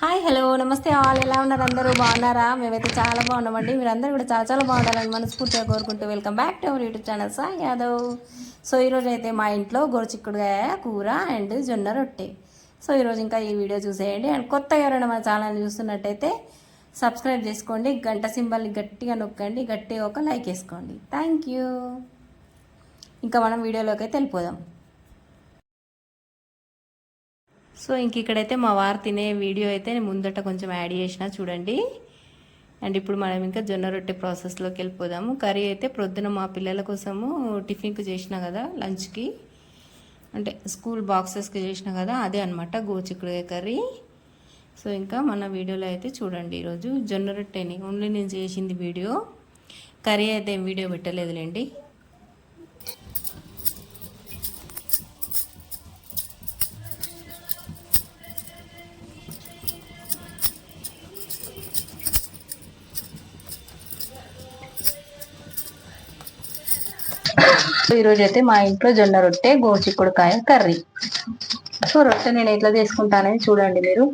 Hi hello నమస్తే all. ఎలా ఉన్నారు అందరూ? బాగున్నారా? మేమైతే చాలా బాగున్నామండి. మీరందరూ కూడా చాలా చాలా బాగుండాలని మనస్ఫూర్తిగా కోరుకుంటూ welcome back to our YouTube channel. Saw Yadav. So ఈరోజు అయితే మా ఇంట్లో గోరుచిక్కుడుగాయ కూర అండ్ జొన్న రొట్టె. సో ఈరోజు ఇంకా ఈ వీడియో చూసేయండి. అండ్ కొత్తగా ఎవరైనా మన ఛానల్ చూస్తున్నట్టయితే సబ్స్క్రైబ్ చేసుకోండి. గంట సింబల్ని గట్టిగా నొక్కండి. గట్టిగా ఒక లైక్ వేసుకోండి. Thank you. ఇంకా మనం వీడియోలోకి అయితే వెళ్ళిపోదాం. సో ఇంక ఇక్కడైతే మా వారు తినే వీడియో అయితే నేను ముందట కొంచెం యాడ్ చేసిన చూడండి. అండ్ ఇప్పుడు మనం ఇంకా జొన్న రొట్టె ప్రాసెస్లోకి వెళ్ళిపోదాము. కర్రీ అయితే ప్రొద్దున మా పిల్లల కోసము టిఫిన్కి చేసిన కదా లంచ్కి. అంటే స్కూల్ బాక్సెస్కి చేసిన కదా అదే అనమాట గోచిక్కుడుగా కర్రీ. సో ఇంకా మన వీడియోలో అయితే చూడండి ఈరోజు జొన్న రొట్టెని. ఓన్లీ నేను చేసింది వీడియో. కర్రీ అయితే వీడియో పెట్టలేదులేండి. ఈరోజు అయితే మా ఇంట్లో జొన్న రొట్టె గోచిక్కుడుకాయ కర్రీ. సో రొట్టె నేను ఎట్లా చేసుకుంటానని చూడండి మీరు.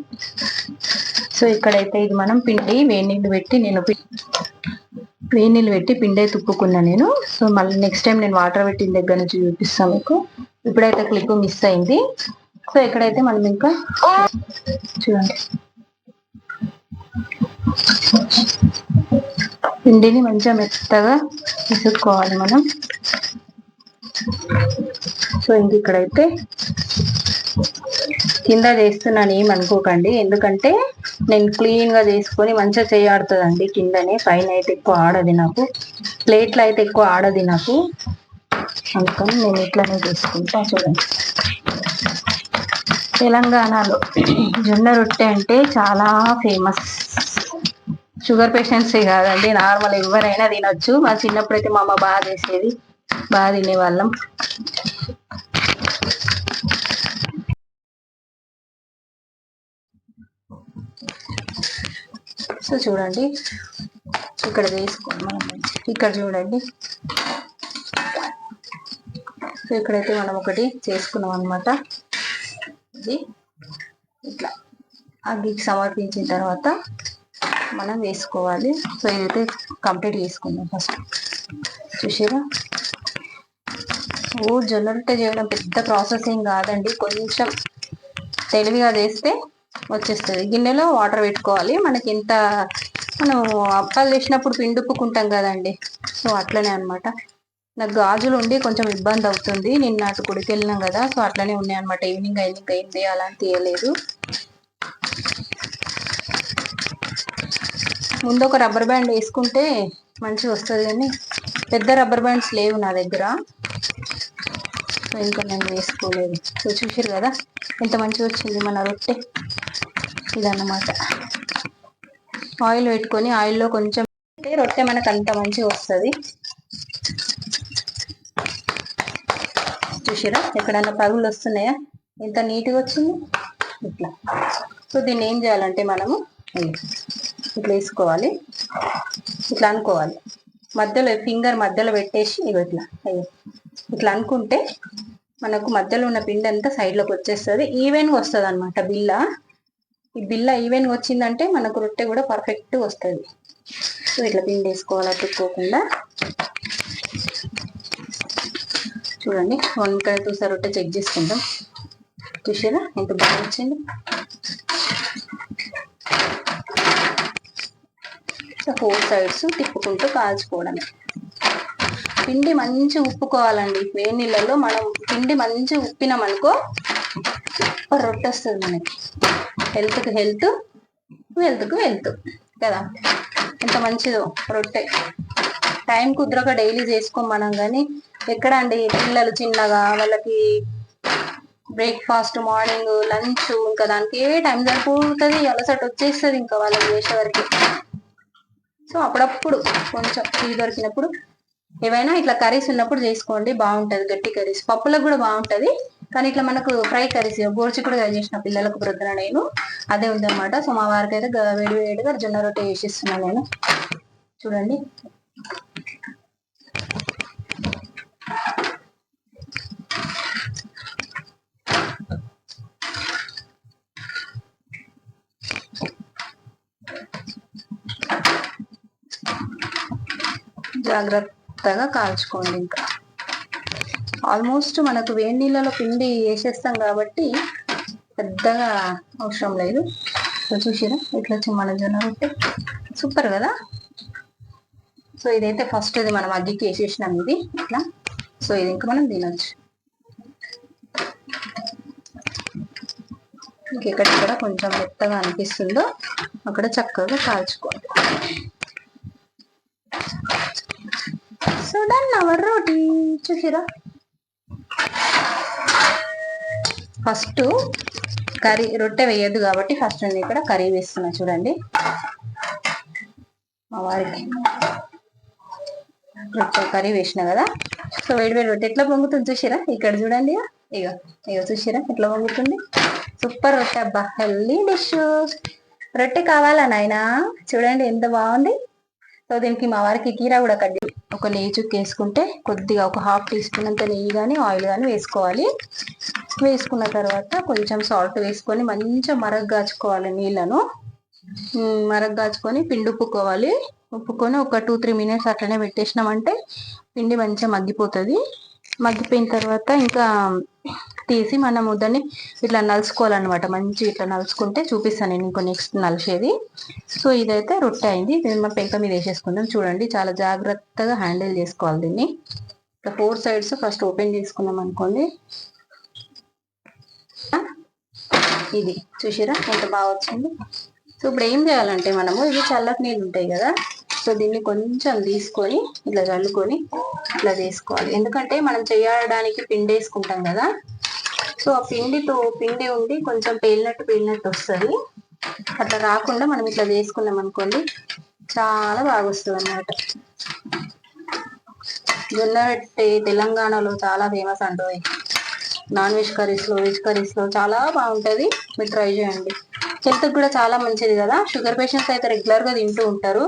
సో ఇక్కడైతే ఇది మనం పిండి వేడి నీళ్ళు పెట్టి నేను వేడి నీళ్ళు పెట్టి పిండే తుప్పుకున్నా నేను. సో మళ్ళీ నెక్స్ట్ టైం నేను వాటర్ పెట్టిన దగ్గర నుంచి చూపిస్తాను మీకు. ఇప్పుడైతే క్లిప్ మిస్ అయింది. సో ఇక్కడైతే మనం ఇంకా చూడండి. పిండిని మంచిగా మెత్తగా విసుక్కోవాలి మనం. సో ఇంక ఇక్కడైతే కింద చేస్తున్నాను ఏమనుకోకండి ఎందుకంటే నేను క్లీన్గా చేసుకొని మంచిగా చేయాడుతుందండి కిందనే. పైన అయితే ఎక్కువ ఆడది నాకు. ప్లేట్లు అయితే ఎక్కువ ఆడది నాకు. అందుకని నేను ఇట్లానే చేసుకుంటా చూడండి. తెలంగాణలో జొన్న రొట్టె అంటే చాలా ఫేమస్. షుగర్ పేషెంట్సే కాదండి. నార్మల్ ఎవరైనా తినొచ్చు. మా చిన్నప్పుడు అయితే మా అమ్మ బాగా చేసేది. బాగా తినేవాళ్ళం సో చూడండి ఇక్కడ వేసుకోండి మనం. ఇక్కడ చూడండి. సో ఇక్కడైతే మనం ఒకటి చేసుకున్నాం అనమాట ఇది ఇట్లా. అగ్గికి సమర్పించిన తర్వాత మనం వేసుకోవాలి. సో ఇదైతే కంప్లీట్ చేసుకుందాం ఫస్ట్. చూసారా జొన్న రొట్టె చేయడం పెద్ద ప్రాసెసింగ్ కాదండి. కొంచెం తెలివిగా చేస్తే వచ్చేస్తుంది. గిన్నెలో వాటర్ పెట్టుకోవాలి. మనకి ఎంత మనం అప్పాలు చేసినప్పుడు పిండుపుకుంటాం కదండి. సో అట్లనే అనమాట నాకు గాజులు ఉండి కొంచెం ఇబ్బంది అవుతుంది. నిన్న అటు గుడికి వెళ్ళినాం కదా. సో అట్లనే ఉన్నాయి అనమాట ఈవినింగ్ అయింది అయింది ఏం చేయాలని తీయలేదు. ముందు ఒక రబ్బర్ బ్యాండ్ వేసుకుంటే మంచిగా వస్తుంది కానీ పెద్ద రబ్బర్ బ్యాండ్స్ లేవు నా దగ్గర. ఇంకా నేను వేసుకోలేదు. సో చూసారు కదా ఎంత మంచిగా వచ్చింది మన రొట్టె. ఇదన్నమాట. ఆయిల్ పెట్టుకొని ఆయిల్లో కొంచెం రొట్టె మనకు అంత మంచిగా వస్తుంది. చూసారా ఎక్కడన్నా పరుగులు వస్తున్నాయా? ఎంత నీట్గా వచ్చింది? ఇట్లా. సో దీన్ని ఏం చేయాలంటే మనము ఇట్లా వేసుకోవాలి. ఇట్లా అనుకోవాలి. మధ్యలో ఫింగర్ మధ్యలో పెట్టేసి ఇవి ఇట్లా ఇట్లా అనుకుంటే మనకు మధ్యలో ఉన్న పిండి అంతా సైడ్లోకి వచ్చేస్తుంది. ఈవెన్గా వస్తుంది అనమాట బిల్ల. ఈ బిల్ల ఈవెన్గా వచ్చిందంటే మనకు రొట్టె కూడా పర్ఫెక్ట్ వస్తుంది. సో ఇట్లా పిండి వేసుకోవాలి అతుక్కోకుండా చూడండి వంకాయ చూసా రొట్టె చెక్ చేసుకుంటాం చూసారా? ఎంత బాగా వచ్చింది. ఫోర్ సైడ్స్ తిప్పుకుంటూ కాల్చుకోవడమే. పిండి మంచి ఉప్పుకోవాలండి. వేడి నీళ్ళలో మనం పిండి మంచి ఉప్పినామనుకో రొట్టె వస్తుంది మనకి. హెల్త్కి హెల్త్ హెల్త్కు హెల్త్ కదా. ఎంత మంచిదో రొట్టె. టైం కుదరక డైలీ చేసుకోం మనం కానీ ఎక్కడ అండి పిల్లలు చిన్నగా వాళ్ళకి బ్రేక్ఫాస్ట్ మార్నింగ్ లంచ్ ఇంకా దానికి ఏ టైం సరిపోతుంది అలసట వచ్చేస్తుంది ఇంకా వాళ్ళకి చేసేవరకు. సో అప్పుడప్పుడు కొంచెం ఫ్రీ దొరికినప్పుడు ఏవైనా ఇట్లా కర్రీస్ ఉన్నప్పుడు చేసుకోండి బాగుంటుంది గట్టి కర్రీస్. పప్పులకు కూడా బాగుంటది కానీ ఇట్లా మనకు ఫ్రై కర్రీస్ గోరుచిక్కుడుగా చేసిన పిల్లలకు ప్రొద్దున నేను అదే ఉంది అనమాట సో మా వారికి అయితే వేడి వేడిగా జొన్న రొట్టె చేసిస్తున్నాను నేను. చూడండి. జాగ్రత్త. మెత్తగా కాల్చుకోండి ఇంకా. ఆల్మోస్ట్ మనకు వేడి నీళ్ళలో పిండి వేసేస్తాం కాబట్టి పెద్దగా అవసరం లేదు. చూసిరా? ఇట్లా వచ్చి మన జొన్న రొట్టె. సూపర్ కదా? సో ఇదైతే ఫస్ట్ ఇది మనం అగ్గికి వేసేసినాం ఇది. ఇట్లా. సో ఇది ఇంకా మనం తినొచ్చు. కూడా కొంచెం మెత్తగా అనిపిస్తుందో అక్కడ చక్కగా కాల్చుకోండి. సో డన్ అవర్ రోటీ చూసిరా ఫస్ట్ కర్రీ రొట్టె వేయద్దు కాబట్టి ఫస్ట్ నేను ఇక్కడ కర్రీ వేస్తున్నా చూడండి. మా వారికి రొట్టె కర్రీ వేసిన కదా. సో వేడి వేడి రొట్టె ఎట్లా పొంగుతుంది చూసిరా ఇక్కడ చూడండి ఇక ఇక చూసిరా ఎట్లా పొంగుతుంది? సూపర్ రొట్టె అబ్బా హెల్దీ డిష్ రొట్టె కావాలా నాయనా? చూడండి ఎంత బాగుంది. సో దీనికి మా వారికి కీరా కూడా కట్ ఒక నెయ్యి చుక్క వేసుకుంటే కొద్దిగా ఒక హాఫ్ టీ స్పూన్ అంత నెయ్యి కానీ ఆయిల్ కానీ వేసుకోవాలి. వేసుకున్న తర్వాత కొంచెం సాల్ట్ వేసుకొని మంచిగా మరగ్గాచుకోవాలి నీళ్ళను. మరగ్గాచుకొని పిండి ఉప్పుకోవాలి. ఉప్పుకొని ఒక టూ త్రీ మినిట్స్ అట్లనే పెట్టేసినామంటే పిండి మంచిగా మగ్గిపోతుంది. మగ్గిపోయిన తర్వాత ఇంకా తీసి మనం దాన్ని ఇట్లా నలుచుకోవాలన్నమాట మంచి ఇట్లా నలుచుకుంటే చూపిస్తాను నేను ఇంకో నెక్స్ట్ నలిచేది. సో ఇదైతే రొట్టె అయింది. దీన్ని మనం పెంక మీద వేసేసుకుందాం. చూడండి చాలా జాగ్రత్తగా హ్యాండిల్ చేసుకోవాలి దీన్ని. ఇట్లా ఫోర్ సైడ్స్ ఫస్ట్ ఓపెన్ చేసుకున్నాం అనుకోండి. ఇది చూసిరా? ఎంత బాగా వచ్చింది. సో ఇప్పుడు ఏం చేయాలంటే మనము ఇవి చల్లటి నీళ్ళు ఉంటాయి కదా. సో దీన్ని కొంచెం తీసుకొని ఇట్లా చల్లుకొని ఇట్లా చేసుకోవాలి. ఎందుకంటే మనం చేయడానికి పిండి వేసుకుంటాం కదా. సో ఆ పిండితో పిండి ఉండి కొంచెం పేలినట్టు పేలినట్టు వస్తుంది. అట్లా రాకుండా మనం ఇట్లా చేసుకున్నాం అనుకోండి చాలా బాగా వస్తుంది అన్నమాట. జొన్న రొట్టె తెలంగాణలో చాలా ఫేమస్ అంటుంది. నాన్ వెజ్ కర్రీస్లో వెజ్ కర్రీస్లో చాలా బాగుంటుంది. మీరు ట్రై చేయండి. హెల్త్కి కూడా చాలా మంచిది కదా. షుగర్ పేషెంట్స్ అయితే రెగ్యులర్గా తింటూ ఉంటారు.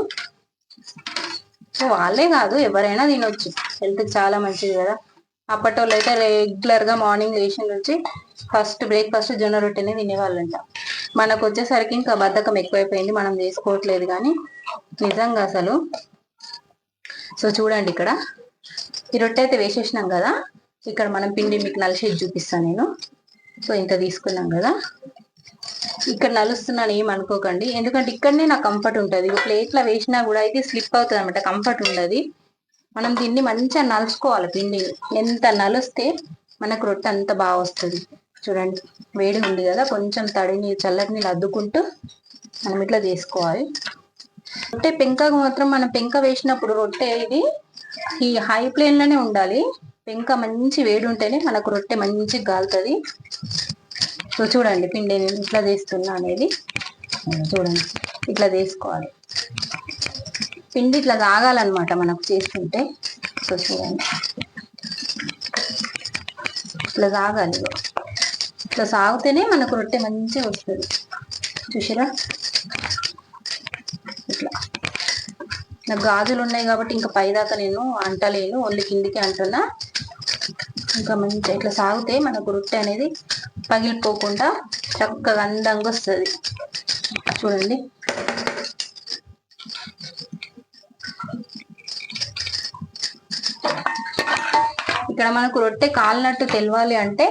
సో వాళ్ళే కాదు ఎవరైనా తినొచ్చు. హెల్త్ చాలా మంచిది కదా. అప్పటి వాళ్ళు అయితే రెగ్యులర్గా మార్నింగ్ లేచిన నుంచి ఫస్ట్ బ్రేక్ఫాస్ట్ జొన్న రొట్టెనే తినేవాళ్ళంట. మనకు వచ్చేసరికి ఇంకా బద్ధకం ఎక్కువైపోయింది మనం చేసుకోవట్లేదు కానీ నిజంగా అసలు. సో చూడండి ఇక్కడ. ఈ రొట్టె అయితే వేసేసినాం కదా. ఇక్కడ మనం పిండి మీకు నలిసేది చూపిస్తాను నేను. సో ఇంత తీసుకున్నాం కదా. ఇక్కడ నలుస్తున్నాను ఏమనుకోకండి ఎందుకంటే ఇక్కడనే నాకు కంఫర్ట్ ఉంటుంది. ప్లేట్లో వేసినా కూడా అయితే స్లిప్ అవుతుంది అనమాట కంఫర్ట్ ఉండదు. మనం దీన్ని మంచిగా నలుచుకోవాలి పిండి. ఎంత నలుస్తే మనకు రొట్టె అంత బాగా వస్తుంది. చూడండి వేడి ఉంది కదా కొంచెం తడి నీళ్ళు చల్లటి నీళ్ళు అద్దుకుంటూ మనం ఇట్లా చేసుకోవాలి. రొట్టె పెంకకు మాత్రం మనం పెంక వేసినప్పుడు రొట్టె ఇది ఈ హై ప్లేన్లోనే ఉండాలి. పెంక మంచి వేడి ఉంటేనే మనకు రొట్టె మంచి గాలుతుంది. సో చూడండి పిండి నేను ఇట్లా తీస్తున్నా అనేది. చూడండి ఇట్లా తీసుకోవాలి పిండి ఇట్లా తాగాలన్నమాట మనకు చేసుకుంటే సో చూడండి. ఇట్లా తాగాలి ఇట్లా సాగితేనే మనకు రొట్టె మంచిగా వస్తుంది. చూసారా? ఇట్లా. నాకు గాజులు ఉన్నాయి కాబట్టి ఇంకా పైదాకా నేను అంటలేను. ఓన్లీ కిందికి అంటున్నా. ఇంకా మంచిగా ఇట్లా సాగితే మనకు రొట్టె అనేది పగిలిపోకుండా చక్కగా అందంగా వస్తుంది. చూడండి. ఇక్కడ మనకు రొట్టె కాలినట్టు తెలవాలి అంటే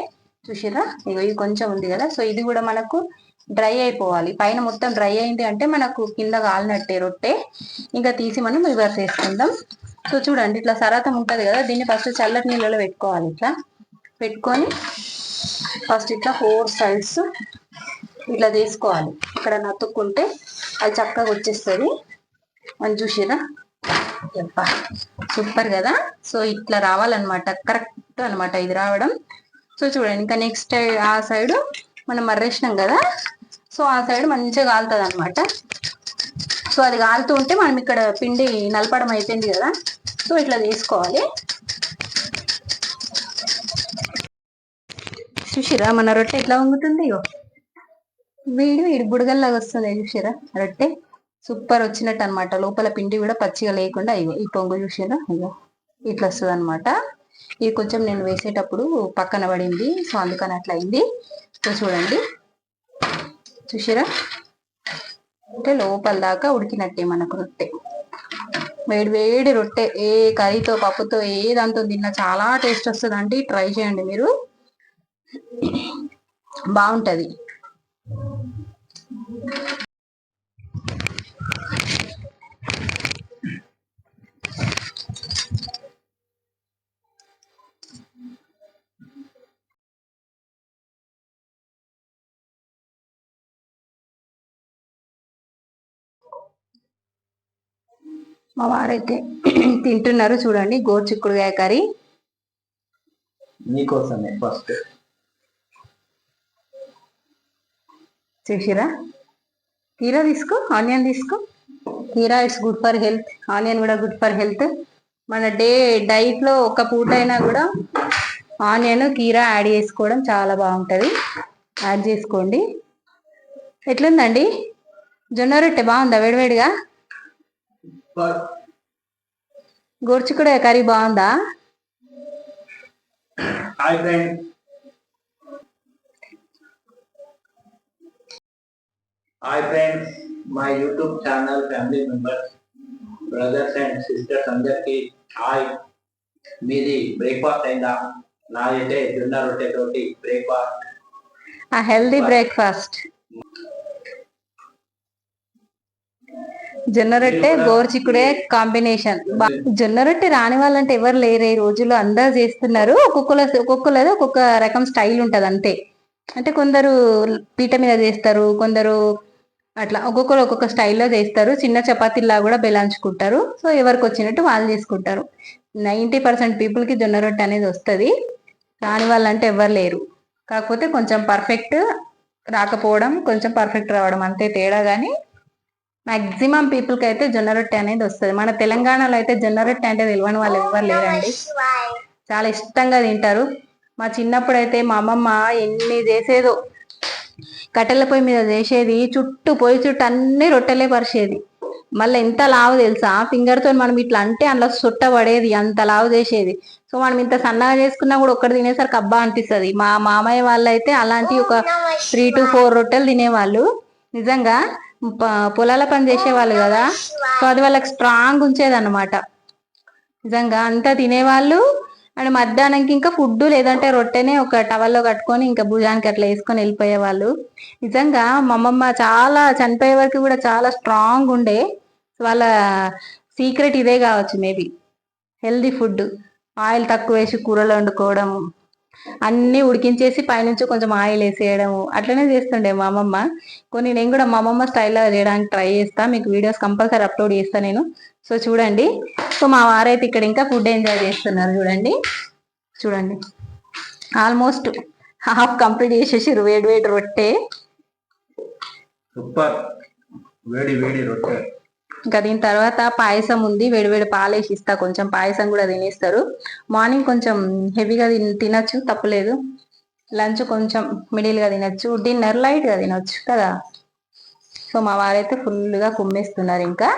చూసిరా ఇగో ఇది కొంచెం ఉంది కదా. సో ఇది కూడా మనకు డ్రై అయిపోవాలి. పైన మొత్తం డ్రై అయింది అంటే మనకు కింద కాలినట్టే రొట్టె. ఇంకా తీసి మనం రివర్స్ వేసుకుందాం సో చూడండి ఇట్లా సరాతం ఉంటుంది కదా. దీన్ని ఫస్ట్ చల్లటి నీళ్ళలో పెట్టుకోవాలి ఇట్లా. పెట్టుకొని ఫస్ట్ ఇట్లా ఫోర్ సైడ్స్ ఇట్లా తీసుకోవాలి. ఇక్కడ నతుక్కుంటే అది చక్కగా వచ్చేస్తుంది. అని చూసిరా సూపర్ కదా? సో ఇట్లా రావాలన్నమాట. కరెక్ట్ అనమాట ఇది రావడం. సో చూడండి ఇంకా నెక్స్ట్ ఆ సైడ్ మనం మర్రేసినాం కదా? సో ఆ సైడ్ మంచిగా కాలుతుంది అనమాట సో అది కాలుతూ ఉంటే మనం ఇక్కడ పిండి నలపడం అయిపోయింది కదా? సో ఇట్లా తీసుకోవాలి. చూసిరా మన రొట్టె ఎట్లా వంగుతుంది? వీడి వీడి బుడగల్లాగా వస్తుంది చూసిరా? రొట్టె సూపర్ వచ్చినట్టు అనమాట లోపల పిండి కూడా పచ్చిగా లేకుండా ఇగో ఈ పొంగు చూసిరా? ఇగో ఇట్లా వస్తుంది అనమాట ఇది కొంచెం నేను వేసేటప్పుడు పక్కన పడింది సో అందుకని అట్లా అయింది. సో చూడండి. చూసిరా? అంటే లోపల దాకా ఉడికినట్టే మనకు రొట్టె. వేడి వేడి రొట్టె. ఏ కర్రీతో పప్పుతో ఏ దాంతో తిన్నా చాలా టేస్ట్ వస్తుంది. ట్రై చేయండి మీరు. బాగుంటది. మా వారైతే తింటున్నారు చూడండి గోరుచిక్కుడుగాయ కర్రీ. నీకోసమే ఫస్ట్. చూసిరా? కీరా తీసుకో ఆనియన్ తీసుకో. కీరా it's good for health. Onion కూడా గుడ్ ఫర్ హెల్త్. మన డే డైట్లో ఒక పూట అయినా కూడా ఆనియన్ కీరా యాడ్ చేసుకోవడం చాలా బాగుంటుంది. యాడ్ చేసుకోండి. ఎట్లుందండి? జొన్న రొట్టె బాగుందా? వేడివేడిగా గోర్చిక్కుడే కర్రీ బాగుందా? హాయ్ ఫ్రెండ్ హాయ్ ఫ్రెండ్స్ మా YouTube channel family members brothers and sisters అందరికి హాయ్. మీది బ్రేక్ఫాస్ట్ అయిందా? నాదైతే జొన్న రొట్టె తోటి బ్రేక్ఫాస్ట్ ఆ హెల్దీ బ్రేక్ఫాస్ట్ జొన్న రొట్టె గోరుచిక్కుడే కాంబినేషన్ జొన్న రొట్టె రాని వాళ్ళంటే ఎవరు లేరు ఈ రోజుల్లో అందరు చేస్తున్నారు. ఒక్కొక్కరు ఒక్కొక్కరు ఒక్కొక్క రకం స్టైల్ ఉంటది అంతే. అంటే కొందరు పీట మీద చేస్తారు కొందరు అట్లా ఒక్కొక్కరు ఒక్కొక్క స్టైల్లో చేస్తారు. చిన్న చపాతీలా కూడా బెలాంచుకుంటారు సో ఎవరికి వచ్చినట్టు వాళ్ళు చేసుకుంటారు. నైంటీ పర్సెంట్ పీపుల్కి జొన్న రొట్టె అనేది వస్తుంది. రాని వాళ్ళంటే ఎవరు లేరు. కాకపోతే కొంచెం పర్ఫెక్ట్ రాకపోవడం కొంచెం పర్ఫెక్ట్ రావడం అంతే తేడా. కానీ మాక్సిమం పీపుల్కి అయితే జొన్న రొట్టె అనేది వస్తుంది. మన తెలంగాణలో అయితే జొన్న రొట్టె అంటే తెలియని వాళ్ళు ఎవరు లేరండి. చాలా ఇష్టంగా తింటారు. మా చిన్నప్పుడు అయితే మా అమ్మమ్మ ఎన్ని చేసేదో కట్టెల పొయ్యి మీద చేసేది చుట్టూ పొయ్యి చుట్టూ అన్ని రొట్టెలే పరిచేది. మళ్ళీ ఎంత లావు తెలుసా? ఫింగర్తో మనం ఇట్లా అంటే అందులో సుట్ట పడేది అంత లావు చేసేది. సో మనం ఇంత సన్నగా చేసుకున్నా కూడా ఒక్కటి తినేసరికి అబ్బా అనిపిస్తుంది. మా మామయ్య వాళ్ళు అయితే అలాంటి ఒక త్రీ టు ఫోర్ రొట్టెలు తినేవాళ్ళు. నిజంగా పొలాల పని చేసేవాళ్ళు కదా. సో అది వాళ్ళకి స్ట్రాంగ్ ఉంచేది అనమాట నిజంగా అంతా తినేవాళ్ళు. అండ్ మధ్యాహ్నంకి ఇంకా ఫుడ్ లేదంటే రొట్టెనే ఒక టవల్లో కట్టుకొని ఇంకా భుజానికి అట్లా వేసుకొని వెళ్ళిపోయేవాళ్ళు నిజంగా మా అమ్మమ్మ చాలా చనిపోయే వరకు కూడా చాలా స్ట్రాంగ్ ఉండే. వాళ్ళ సీక్రెట్ ఇదే కావచ్చు మేబీ హెల్దీ ఫుడ్ ఆయిల్ తక్కువ వేసి కూరలు వండుకోవడం అన్ని ఉడికించేసి పైనుంచి కొంచెం ఆయిల్ వేసేయడము. అట్లనే చేస్తుండే మా అమ్మమ్మ. కొన్ని నేను కూడా మా అమ్మమ్మ స్టైల్లో చేయడానికి ట్రై చేస్తా. మీకు వీడియోస్ కంపల్సరీ అప్లోడ్ చేస్తా నేను. సో చూడండి. సో మా వారైతే ఇక్కడ ఇంకా ఫుడ్ ఎంజాయ్ చేస్తున్నారు చూడండి. చూడండి. ఆల్మోస్ట్ హాఫ్ కంప్లీట్ చేసేసి వేడి వేడి రొట్టె. సూపర్. వేడి వేడి రొట్టె. ఇంకా దీని తర్వాత పాయసం ఉంది వేడివేడి పాలేసి ఇస్తా. కొంచెం పాయసం కూడా తినేస్తారు. మార్నింగ్ కొంచెం హెవీగా తిన తినచ్చు తప్పలేదు లంచ్ కొంచెం మిడిల్గా తినచ్చు. డిన్నర్ లైట్గా తినొచ్చు కదా. సో మా వారైతే ఫుల్గా కుమ్మేస్తున్నారు ఇంకా.